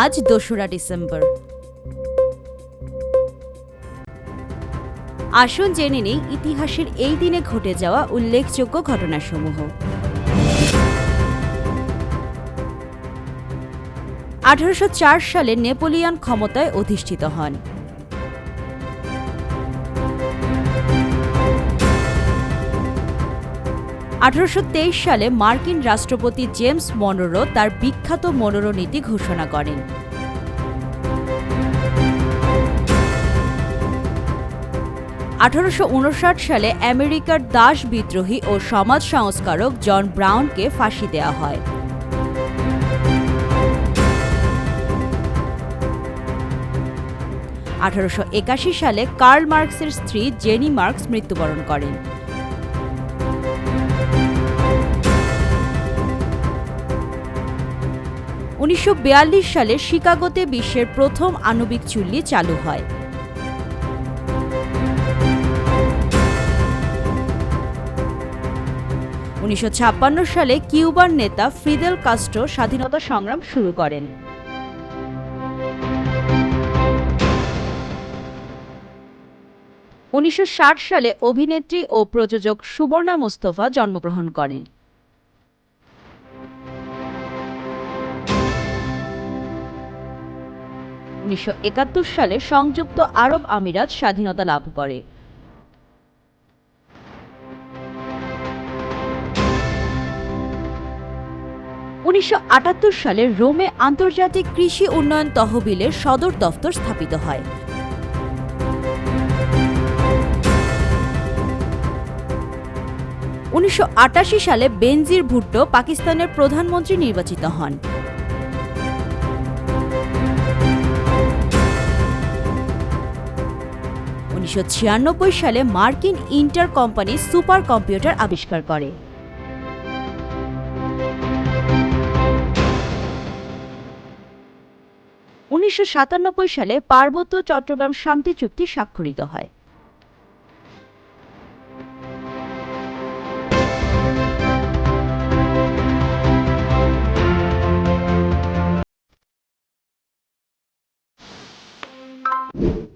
আজ দোসরা ডিসেম্বর। আসুন জেনে নেই ইতিহাসের এই দিনে ঘটে যাওয়া উল্লেখযোগ্য ঘটনাসমূহ। আঠারোশ চার সালে নেপোলিয়ন ক্ষমতায় অধিষ্ঠিত হন। আঠারোশো তেইশ সালে মার্কিন রাষ্ট্রপতি জেমস মনোরো তার বিখ্যাত মনোরো নীতি ঘোষণা করেন। আঠারোশো উনষাট সালে আমেরিকার দাস বিদ্রোহী ও সমাজ সংস্কারক জন ব্রাউনকে ফাঁসি দেওয়া হয়। আঠারোশো একাশি সালে কার্ল মার্কসের স্ত্রী জেনি মার্কস মৃত্যুবরণ করেন। উনিশশো বিয়াল্লিশ সালে শিকাগোতে বিশ্বের প্রথম আণবিক চুল্লি চালু হয়। উনিশশো ছাপ্পান্ন সালে কিউবার নেতা ফিদেল কাস্ট্রো স্বাধীনতা সংগ্রাম শুরু করেন। উনিশশো ষাট সালে অভিনেত্রী ও প্রযোজক সুবর্ণা মোস্তফা জন্মগ্রহণ করেন। উনিশশো সালে সংযুক্ত আরব আমিরাত স্বাধীনতা লাভ করে। উনিশশো আটাত্তর সালে রোমে আন্তর্জাতিক কৃষি উন্নয়ন তহবিলের সদর দফতর স্থাপিত হয়। উনিশশো আটাশি সালে বেনজির ভুট্টো পাকিস্তানের প্রধানমন্ত্রী নির্বাচিত হন। উনিশশো সালে মার্কিন ইন্টার কোম্পানি সুপার কম্পিউটার আবিষ্কার করে। উনিশশো সাতানব্বই সালে পার্বত্য চট্টগ্রাম শান্তি চুক্তি স্বাক্ষরিত হয়। you